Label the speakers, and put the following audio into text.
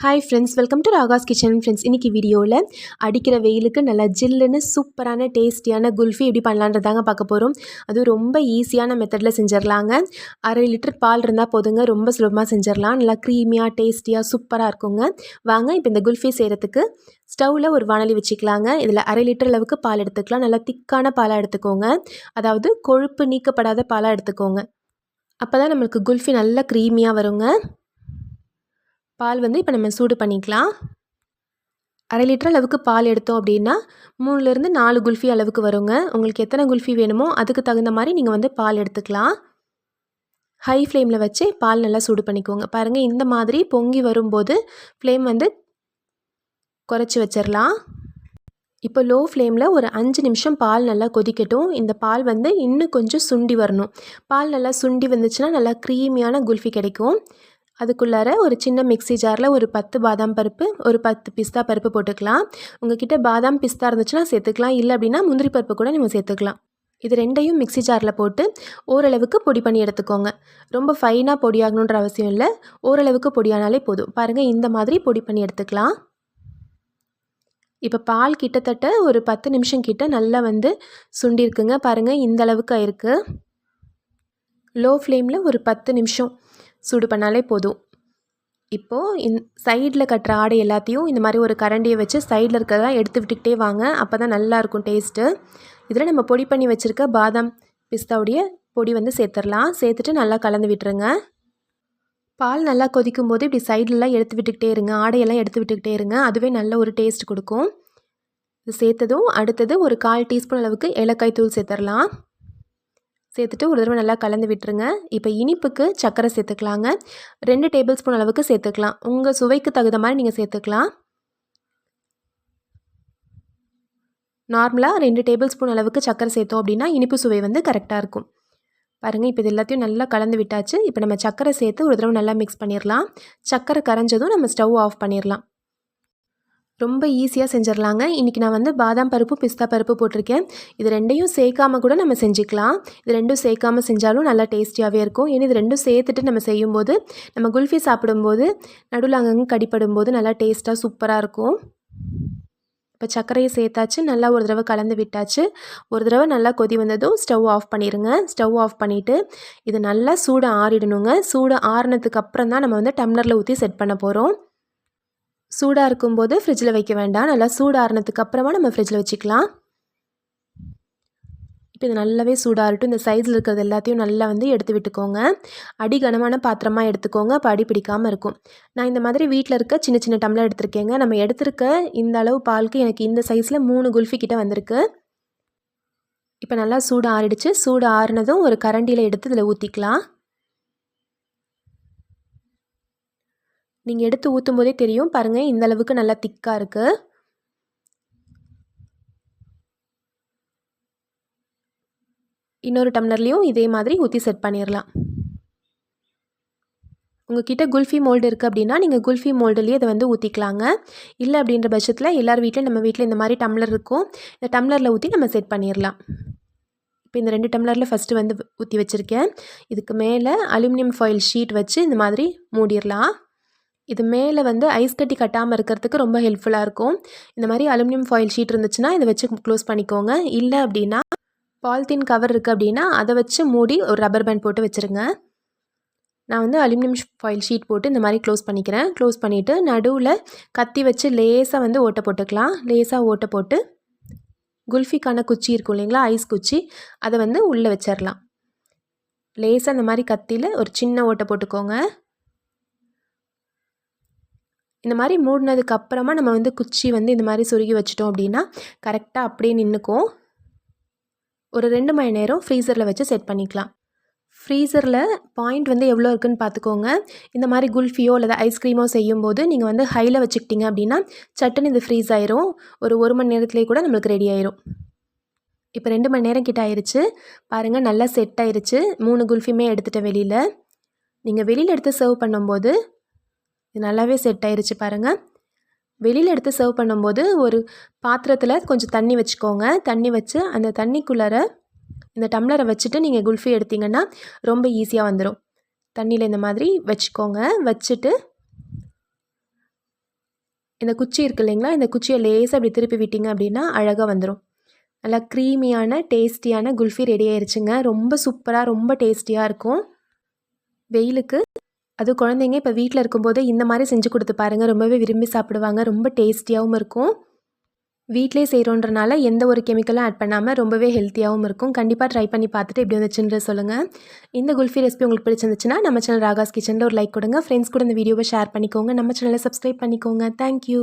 Speaker 1: Hi friends welcome to Raga's kitchen friends இன்றைக்கி வீடியோவில் அடிக்கிற வெயிலுக்கு நல்லா ஜில்லுன்னு சூப்பரான டேஸ்டியான குல்ஃபி எப்படி பண்ணலான்றதாங்க பார்க்க போகிறோம் அதுவும் ரொம்ப ஈஸியான மெத்தடில் செஞ்சிடலாங்க அரை லிட்டர் பால் இருந்தால் போதுங்க ரொம்ப சுலபமாக செஞ்சிடலாம் நல்லா க்ரீமியாக டேஸ்டியாக சூப்பராக இருக்குங்க. வாங்க இப்போ இந்த குல்ஃபி செய்கிறதுக்கு ஸ்டவ்வில் ஒரு வானலி வச்சுக்கலாங்க. இதில் அரை லிட்டர் அளவுக்கு பால் எடுத்துக்கலாம். நல்லா திக்கான பாலாக எடுத்துக்கோங்க. அதாவது கொழுப்பு நீக்கப்படாத பாலாக எடுத்துக்கோங்க. அப்போ தான் நம்மளுக்கு குல்ஃபி நல்லா க்ரீமியாக வருங்க. பால் வந்து இப்போ நம்ம சூடு பண்ணிக்கலாம். அரை லிட்டர் அளவுக்கு பால் எடுத்தோம் அப்படின்னா மூணுலேருந்து நாலு குல்ஃபி அளவுக்கு வருங்க. உங்களுக்கு எத்தனை குல்ஃபி வேணுமோ அதுக்கு தகுந்த மாதிரி நீங்கள் வந்து பால் எடுத்துக்கலாம். ஹை ஃப்ளேமில் வச்சு பால் நல்லா சூடு பண்ணிக்கோங்க. பாருங்கள் இந்த மாதிரி பொங்கி வரும்போது ஃப்ளேம் வந்து குறைச்சி வச்சிடலாம் இப்போ லோ ஃப்ளேமில் ஒரு அஞ்சு நிமிஷம் பால் நல்லா கொதிக்கட்டும். இந்த பால் வந்து இன்னும் கொஞ்சம் சுண்டி வரணும். பால் நல்லா சுண்டி வந்துச்சுன்னா நல்லா க்ரீமியான குல்ஃபி கிடைக்கும். அதுக்குள்ளார ஒரு சின்ன மிக்சி ஜாரில் ஒரு பத்து பாதாம் பருப்பு ஒரு பத்து பிஸ்தா பருப்பு போட்டுக்கலாம். உங்ககிட்ட பாதாம் பிஸ்தா இருந்துச்சுன்னா சேர்த்துக்கலாம். இல்லை அப்படின்னா முந்திரி பருப்பு கூட நீங்கள் சேர்த்துக்கலாம். இது ரெண்டையும் மிக்சி ஜாரில் போட்டு ஓரளவுக்கு பொடி பண்ணி எடுத்துக்கோங்க. ரொம்ப ஃபைனாக பொடியாகணுன்ற அவசியம் இல்லை. ஓரளவுக்கு பொடியானாலே போதும். பாருங்கள் இந்த மாதிரி பொடி பண்ணி எடுத்துக்கலாம். இப்போ பால் கிட்டத்தட்ட ஒரு பத்து நிமிஷம் கிட்ட நல்லா வந்து சுண்டிருக்குங்க. பாருங்கள் இந்த அளவுக்கு ஆயிருக்கு. லோ ஃப்ளேமில் ஒரு பத்து நிமிஷம். சூடு பண்ணாலே போதும். இப்போது இந் சைடில் கட்டுற ஆடை எல்லாத்தையும் இந்த மாதிரி ஒரு கரண்டியை வச்சு சைடில் இருக்கிறதெல்லாம் எடுத்து விட்டுக்கிட்டே வாங்க. அப்போ தான் நல்லாயிருக்கும் டேஸ்ட்டு. இதில் நம்ம பொடி பண்ணி வச்சுருக்க பாதாம் பிஸ்தாவுடைய பொடி வந்து சேர்த்துடலாம். சேர்த்துட்டு நல்லா கலந்து விட்டுருங்க. பால் நல்லா கொதிக்கும் போது இப்படி சைட்லலாம் எடுத்து விட்டுக்கிட்டே இருங்க. ஆடையெல்லாம் எடுத்து விட்டுக்கிட்டே இருங்க. அதுவே நல்ல ஒரு டேஸ்ட் கொடுக்கும். இது சேர்த்ததும் அடுத்தது ஒரு கால் டீஸ்பூன் அளவுக்கு ஏலக்காய் தூள் சேர்த்துடலாம். சேர்த்துட்டு ஒரு தடவை நல்லா கலந்து விட்டுருங்க. இப்போ இனிப்புக்கு சர்க்கரை சேர்த்துக்கலாங்க. ரெண்டு டேபிள் ஸ்பூன் அளவுக்கு சேர்த்துக்கலாம். உங்கள் சுவைக்கு தகுந்த மாதிரி நீங்கள் சேர்த்துக்கலாம். நார்மலாக ரெண்டு டேபிள் ஸ்பூன் அளவுக்கு சர்க்கரை சேர்த்தோம் அப்படின்னா இனிப்பு சுவை வந்து கரெக்டாக இருக்கும். பாருங்கள் இப்போ இது எல்லாத்தையும் நல்லா கலந்து விட்டாச்சு. இப்போ நம்ம சர்க்கரை சேர்த்து ஒரு தடவை நல்லா மிக்ஸ் பண்ணிடலாம் சர்க்கரை கரைஞ்சதும் நம்ம ஸ்டவ் ஆஃப் பண்ணிடலாம் ரொம்ப ஈஸியாக செஞ்சிடலாங்க. இன்றைக்கி நான் வந்து பாதாம் பருப்பு பிஸ்தா பருப்பு போட்டிருக்கேன். இது ரெண்டையும் சேர்க்காம கூட நம்ம செஞ்சுக்கலாம். இது ரெண்டும் சேர்க்காமல் செஞ்சாலும் நல்லா டேஸ்டியாகவே இருக்கும். ஏன்னா இது ரெண்டும் சேர்த்துட்டு நம்ம செய்யும்போது நம்ம குல்ஃபி சாப்பிடும்போது நடுவில் அங்கங்கே கடிப்படும் போது நல்லா டேஸ்ட்டாக சூப்பராக இருக்கும். இப்போ சர்க்கரையை சேர்த்தாச்சு. நல்லா ஒரு தடவை கலந்து விட்டாச்சு. ஒரு தடவை நல்லா கொதி வந்ததும் ஸ்டவ் ஆஃப் பண்ணிடுங்க ஸ்டவ் ஆஃப் பண்ணிவிட்டு இது நல்லா சூடு ஆறிடணுங்க. சூடு ஆறினதுக்கு அப்புறம் தான் நம்ம வந்து டம்ளரில் ஊற்றி செட் பண்ண போகிறோம் சூடாக இருக்கும்போது ஃப்ரிட்ஜில் வைக்க வேண்டாம். நல்லா சூடாறினதுக்கு அப்புறமா நம்ம ஃப்ரிட்ஜில் வச்சுக்கலாம். இப்போ இது நல்லாவே சூடாகட்டும் இந்த சைஸில் இருக்கிறது எல்லாத்தையும் நல்லா வந்து எடுத்து விட்டுக்கோங்க. அடி கனமான பாத்திரமாக எடுத்துக்கோங்க. அப்போ அடி பிடிக்காமல் இருக்கும். நான் இந்த மாதிரி வீட்டில் இருக்க சின்ன சின்ன டம்ளர் எடுத்திருக்கேங்க. நம்ம எடுத்திருக்க இந்த அளவு பாலுக்கு எனக்கு இந்த சைஸில் மூணு குல்ஃபி கிட்டே வந்திருக்கு. இப்போ நல்லா சூடு ஆறிடுச்சு சூடு ஆறினதும் ஒரு கரண்டியில் எடுத்து இதில் ஊற்றிக்கலாம் நீங்கள் எடுத்து ஊற்றும் போதே தெரியும். பாருங்கள் இந்த அளவுக்கு நல்லா திக்காக இருக்குது இன்னொரு டம்ளர்லேயும் இதே மாதிரி ஊற்றி செட் பண்ணிடலாம் உங்ககிட்ட குல்ஃபி மோல்டு இருக்குது அப்படின்னா நீங்கள் குல்ஃபி மோல்டுலேயே அதை வந்து ஊற்றிக்கலாங்க இல்லை அப்படின்ற பட்சத்தில் எல்லார் வீட்டிலையும் நம்ம வீட்டில் இந்த மாதிரி டம்ளர் இருக்கும். இந்த டம்ளரில் ஊற்றி நம்ம செட் பண்ணிடலாம் இப்போ இந்த ரெண்டு டம்ளரில் ஃபஸ்ட்டு வந்து ஊற்றி வச்சுருக்கேன். இதுக்கு மேலே அலுமினியம் ஃபாயில் ஷீட் வச்சு இந்த மாதிரி மூடிடலாம் இது மேலே வந்து ஐஸ் கட்டி கட்டாமல் இருக்கிறதுக்கு ரொம்ப ஹெல்ப்ஃபுல்லாக இருக்கும். இந்த மாதிரி அலுமினியம் ஃபாயில் ஷீட் இருந்துச்சுன்னா இதை வச்சு க்ளோஸ் பண்ணிக்கோங்க. இல்லை அப்படின்னா பாலித்தீன் கவர் இருக்குது அப்படின்னா அதை வச்சு மூடி ஒரு ரப்பர் பேண்ட் போட்டு வச்சுருங்க. நான் வந்து அலுமினியம் ஃபாயில் ஷீட் போட்டு இந்த மாதிரி க்ளோஸ் பண்ணிக்கிறேன். க்ளோஸ் பண்ணிவிட்டு நடுவில் கத்தி வச்சு லேசாக வந்து ஓட்டை போட்டுக்கலாம். லேசாக ஓட்டை போட்டு குல்ஃபிக்கான குச்சி இருக்கும் இல்லைங்களா? ஐஸ் குச்சி. அதை வந்து உள்ளே வச்சிடலாம் லேசாக இந்த மாதிரி கத்தியில் ஒரு சின்ன ஓட்டை போட்டுக்கோங்க. இந்த மாதிரி மூடினதுக்கு அப்புறமா நம்ம வந்து குச்சி வந்து இந்த மாதிரி சுருகி வச்சிட்டோம் அப்படின்னா கரெக்டாக அப்படியே நின்றுக்கும் ஒரு ரெண்டு மணி நேரம் ஃப்ரீசரில் வச்சு செட் பண்ணிக்கலாம். ஃப்ரீசரில் பாயிண்ட் வந்து எவ்வளோ இருக்குதுன்னு பார்த்துக்கோங்க. இந்த மாதிரி குல்ஃபியோ அல்லது ஐஸ்கிரீமோ செய்யும்போது நீங்கள் வந்து ஹையில் வச்சுக்கிட்டிங்க அப்படின்னா சட்டுன்னு இது ஃப்ரீஸ் ஆயிரும். ஒரு ஒரு மணி நேரத்துலேயே கூட நம்மளுக்கு ரெடி ஆயிரும். இப்போ ரெண்டு மணி நேரம் கிட்ட ஆயிடுச்சு பாருங்கள் நல்லா செட் ஆயிடுச்சு மூணு குல்ஃபியுமே எடுத்துகிட்ட வெளியில். நீங்கள் வெளியில் எடுத்து சர்வ் பண்ணும்போது இது நல்லாவே செட் ஆயிடுச்சு பாருங்கள் வெளியில் எடுத்து சர்வ் பண்ணும்போது ஒரு பாத்திரத்தில் கொஞ்சம் தண்ணி வச்சுக்கோங்க. தண்ணி வச்சு அந்த தண்ணிக்குள்ளார இந்த டம்ளரை வச்சுட்டு நீங்கள் குல்ஃபி எடுத்திங்கன்னா ரொம்ப ஈஸியாக வந்துடும் தண்ணியில் இந்த மாதிரி வச்சுக்கோங்க. வச்சுட்டு இந்த குச்சி இருக்குது இல்லைங்களா? இந்த குச்சியை லேசாக அப்படி திருப்பி விட்டீங்க அப்படின்னா அழகாக வந்துடும் நல்லா க்ரீமியான டேஸ்டியான குல்ஃபி ரெடி ஆயிடுச்சுங்க ரொம்ப சூப்பராக ரொம்ப டேஸ்டியாக இருக்கும். வெயிலுக்கு அது குழந்தைங்க இப்போ வீட்டில் இருக்கும்போது இந்த மாதிரி செஞ்சு கொடுத்து பாருங்கள் ரொம்பவே விரும்பி சாப்பிடுவாங்க. ரொம்ப டேஸ்டியாகவும் இருக்கும். வீட்டிலே செய்கிறோன்றனால எந்த ஒரு கெமிக்கலும் ஆட் பண்ணாமல் ரொம்பவே ஹெல்த்தியாகவும் இருக்கும். கண்டிப்பாக ட்ரை பண்ணி பார்த்துட்டு எப்படி வந்துச்சுன்ற சொல்லுங்கள் இந்த குல்ஃபி ரெசிபி உங்களுக்கு பிடிச்சிருந்துச்சுன்னா நம்ம சேனல் ராகாஸ் கிச்சனில் ஒரு லைக் கொடுங்க. ஃப்ரெண்ட்ஸ் கூட இந்த வீடியோவை ஷேர் பண்ணிக்கோங்க. நம்ம சேனலை சப்ஸ்கிரைப் பண்ணிக்கோங்க. தேங்க்யூ